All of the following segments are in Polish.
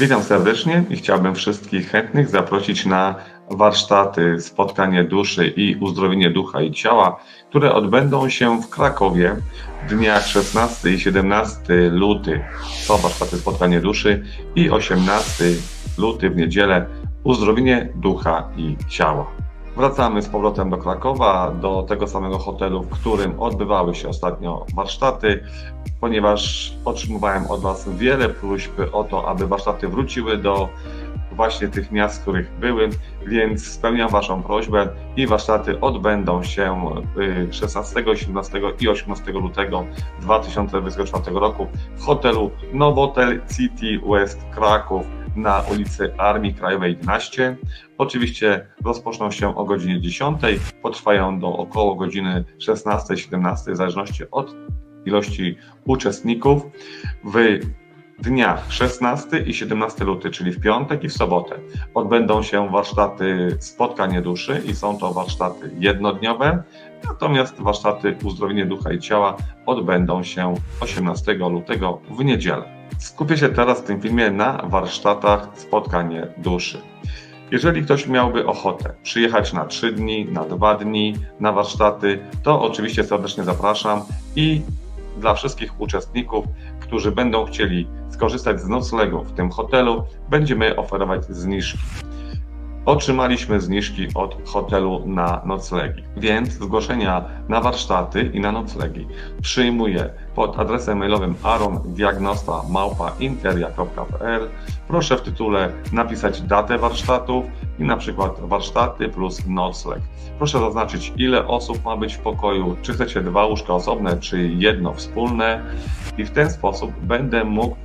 Witam serdecznie i chciałbym wszystkich chętnych zaprosić na warsztaty Spotkanie Duszy i Uzdrowienie Ducha i Ciała, które odbędą się w Krakowie w dniach 16 i 17 luty. To warsztaty Spotkanie Duszy i 18 luty w niedzielę Uzdrowienie Ducha i Ciała. Wracamy z powrotem do Krakowa, do tego samego hotelu, w którym odbywały się ostatnio warsztaty, ponieważ otrzymywałem od Was wiele próśb o to, aby warsztaty wróciły do właśnie tych miast, w których były, więc spełniam Waszą prośbę i warsztaty odbędą się y, 16, 17 i 18 lutego 2024 roku w hotelu Nowotel City West Kraków na ulicy Armii Krajowej 11. Oczywiście rozpoczną się o godzinie 10, potrwają do około godziny 16-17 w zależności od ilości uczestników. W dniach 16 i 17 luty, czyli w piątek i w sobotę, odbędą się warsztaty Spotkanie Duszy i są to warsztaty jednodniowe, natomiast warsztaty Uzdrowienie Ducha i Ciała odbędą się 18 lutego w niedzielę. Skupię się teraz w tym filmie na warsztatach Spotkanie Duszy. Jeżeli ktoś miałby ochotę przyjechać na 3 dni, na 2 dni na warsztaty, to oczywiście serdecznie zapraszam i dla wszystkich uczestników, którzy będą chcieli skorzystać z noclegu w tym hotelu, będziemy oferować zniżki. Otrzymaliśmy zniżki od hotelu na noclegi, więc zgłoszenia na warsztaty i na noclegi przyjmuję pod adresem mailowym arondiagnosta.interia.pl. Proszę w tytule napisać datę warsztatów i na przykład warsztaty plus nocleg. Proszę zaznaczyć ile osób ma być w pokoju, czy chcecie dwa łóżka osobne, czy jedno wspólne i w ten sposób będę mógł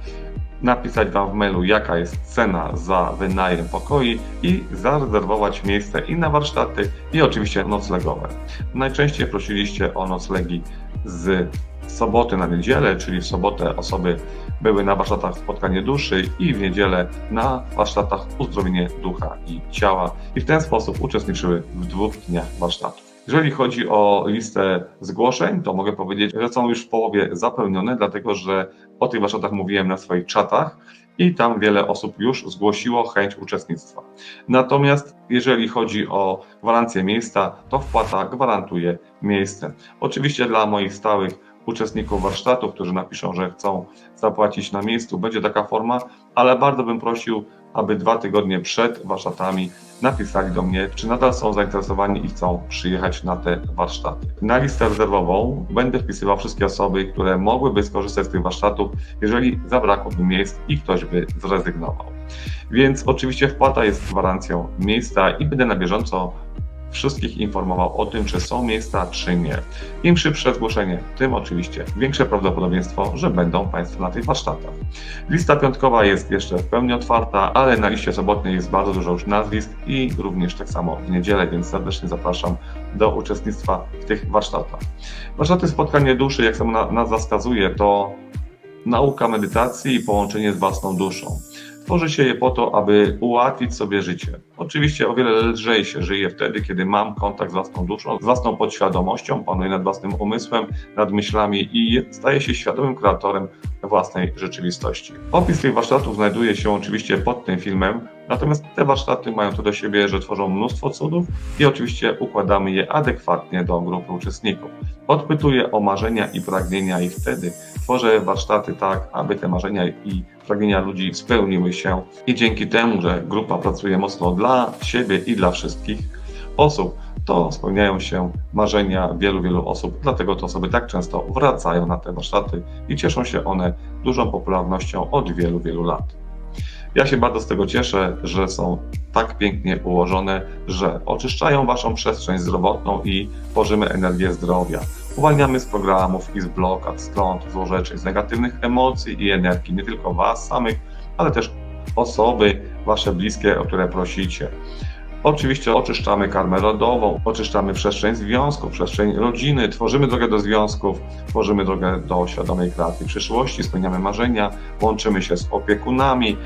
napisać Wam w mailu, jaka jest cena za wynajem pokoi i zarezerwować miejsce i na warsztaty, i oczywiście noclegowe. Najczęściej prosiliście o noclegi z soboty na niedzielę, czyli w sobotę osoby były na warsztatach spotkanie duszy i w niedzielę na warsztatach uzdrowienie ducha i ciała i w ten sposób uczestniczyły w dwóch dniach warsztatów. Jeżeli chodzi o listę zgłoszeń, to mogę powiedzieć, że są już w połowie zapełnione, dlatego że o tych warsztatach mówiłem na swoich czatach i tam wiele osób już zgłosiło chęć uczestnictwa. Natomiast jeżeli chodzi o gwarancję miejsca, to wpłata gwarantuje miejsce. Oczywiście dla moich stałych uczestników warsztatów, którzy napiszą, że chcą zapłacić na miejscu, będzie taka forma, ale bardzo bym prosił, aby dwa tygodnie przed warsztatami napisali do mnie, czy nadal są zainteresowani i chcą przyjechać na te warsztaty. Na listę rezerwową będę wpisywał wszystkie osoby, które mogłyby skorzystać z tych warsztatów, jeżeli zabrakłoby miejsc i ktoś by zrezygnował. Więc oczywiście wpłata jest gwarancją miejsca i będę na bieżąco wszystkich informował o tym, czy są miejsca, czy nie. Im szybsze zgłoszenie, tym oczywiście większe prawdopodobieństwo, że będą Państwo na tych warsztatach. Lista piątkowa jest jeszcze w pełni otwarta, ale na liście sobotniej jest bardzo dużo już nazwisk i również tak samo w niedzielę, więc serdecznie zapraszam do uczestnictwa w tych warsztatach. Warsztaty Spotkanie Duszy, jak sama nazwa wskazuje, to nauka medytacji i połączenie z własną duszą. Tworzy się je po to, aby ułatwić sobie życie. Oczywiście o wiele lżej się żyje wtedy, kiedy mam kontakt z własną duszą, z własną podświadomością, panuję nad własnym umysłem, nad myślami i staję się świadomym kreatorem własnej rzeczywistości. Opis tych warsztatów znajduje się oczywiście pod tym filmem, natomiast te warsztaty mają to do siebie, że tworzą mnóstwo cudów i oczywiście układamy je adekwatnie do grupy uczestników. Odpytuję o marzenia i pragnienia i wtedy tworzę warsztaty tak, aby te marzenia i pragnienia ludzi spełniły się i dzięki temu, że grupa pracuje mocno dla siebie i dla wszystkich osób, to spełniają się marzenia wielu, wielu osób, dlatego te osoby tak często wracają na te warsztaty i cieszą się one dużą popularnością od wielu, wielu lat. Ja się bardzo z tego cieszę, że są tak pięknie ułożone, że oczyszczają Waszą przestrzeń zdrowotną i tworzymy energię zdrowia. Uwalniamy z programów i z blokad, stąd, złorzeczeń, z negatywnych emocji i energii, nie tylko Was samych, ale też osoby Wasze bliskie, o które prosicie. Oczywiście oczyszczamy karmę rodową, oczyszczamy przestrzeń związków, przestrzeń rodziny, tworzymy drogę do związków, tworzymy drogę do świadomej kreacji przyszłości, spełniamy marzenia, łączymy się z opiekunami,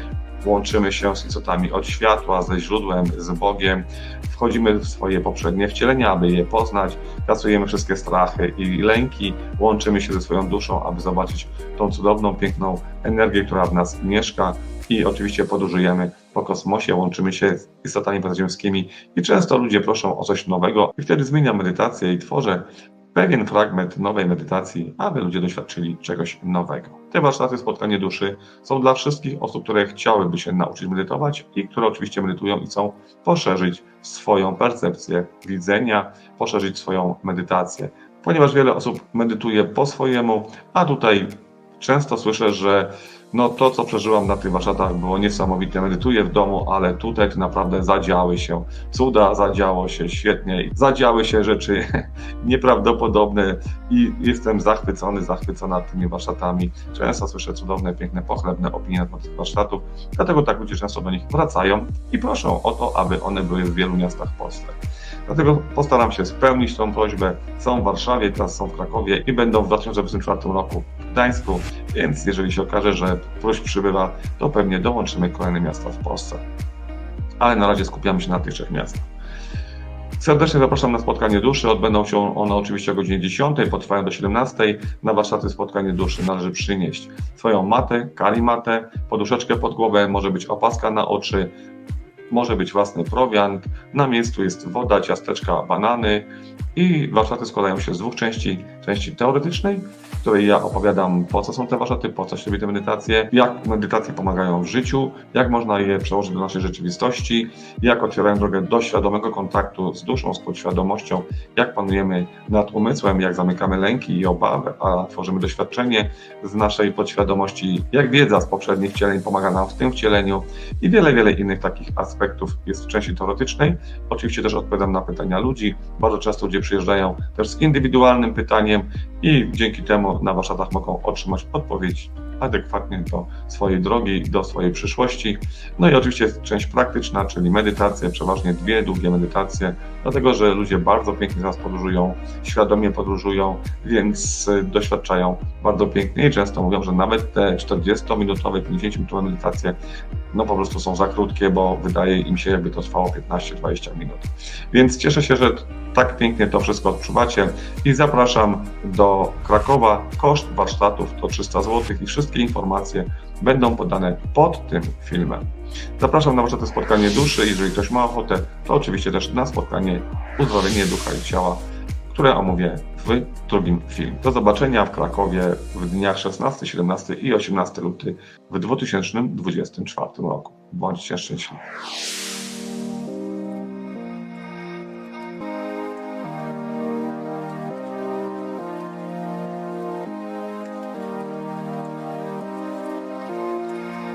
łączymy się z istotami od światła, ze źródłem, z Bogiem, wchodzimy w swoje poprzednie wcielenia, aby je poznać, kasujemy wszystkie strachy i lęki, łączymy się ze swoją duszą, aby zobaczyć tą cudowną, piękną energię, która w nas mieszka. I oczywiście podróżujemy po kosmosie, łączymy się z istotami pozaziemskimi i często ludzie proszą o coś nowego i wtedy zmieniam medytację i tworzę pewien fragment nowej medytacji, aby ludzie doświadczyli czegoś nowego. Te warsztaty spotkanie duszy są dla wszystkich osób, które chciałyby się nauczyć medytować i które oczywiście medytują i chcą poszerzyć swoją percepcję widzenia, poszerzyć swoją medytację. Ponieważ wiele osób medytuje po swojemu, a tutaj często słyszę, że no to, co przeżyłam na tych warsztatach było niesamowite. Medytuję w domu, ale tutaj to naprawdę zadziały się cuda, zadziało się świetnie, zadziały się rzeczy nieprawdopodobne i jestem zachwycony, zachwycona tymi warsztatami. Często słyszę cudowne, piękne, pochlebne opinie na temat tych warsztatów, dlatego tak ludzie często do nich wracają i proszą o to, aby one były w wielu miastach w Polsce. Dlatego postaram się spełnić tą prośbę. Są w Warszawie, teraz są w Krakowie i będą w 2024 roku Gdańsku, więc jeżeli się okaże, że próśb przybywa, to pewnie dołączymy kolejne miasta w Polsce. Ale na razie skupiamy się na tych trzech miastach. Serdecznie zapraszam na spotkanie duszy. Odbędą się one oczywiście o godzinie 10, potrwają do 17. Na warsztaty spotkanie duszy należy przynieść swoją matę, karimatę, poduszeczkę pod głowę, może być opaska na oczy, może być własny prowiant. Na miejscu jest woda, ciasteczka, banany i warsztaty składają się z dwóch części. Części teoretycznej, w której ja opowiadam po co są te warsztaty, po co się robi te medytacje, jak medytacje pomagają w życiu, jak można je przełożyć do naszej rzeczywistości, jak otwierają drogę do świadomego kontaktu z duszą, z podświadomością, jak panujemy nad umysłem, jak zamykamy lęki i obawy, a tworzymy doświadczenie z naszej podświadomości, jak wiedza z poprzednich wcieleń pomaga nam w tym wcieleniu i wiele, wiele innych takich aspektów jest w części teoretycznej. Oczywiście też odpowiadam na pytania ludzi. Bardzo często ludzie przyjeżdżają też z indywidualnym pytaniem i dzięki temu na warsztatach mogą otrzymać odpowiedź adekwatnie do swojej drogi, do swojej przyszłości. No i oczywiście jest część praktyczna, czyli medytacje, przeważnie dwie długie medytacje, dlatego że ludzie bardzo pięknie teraz podróżują, świadomie podróżują, więc y, doświadczają bardzo pięknie i często mówią, że nawet te 40-minutowe, 50-minutowe medytacje no po prostu są za krótkie, bo wydaje im się, jakby to trwało 15-20 minut. Więc cieszę się, że tak pięknie to wszystko odczuwacie i zapraszam do Krakowa. Koszt warsztatów to 300 zł i wszystkie informacje będą podane pod tym filmem. Zapraszam na warsztaty spotkanie duszy. Jeżeli ktoś ma ochotę, to oczywiście też na spotkanie uzdrowienie ducha i ciała, które omówię w drugim filmie. Do zobaczenia w Krakowie w dniach 16, 17 i 18 luty w 2024 roku. Bądźcie szczęśliwi.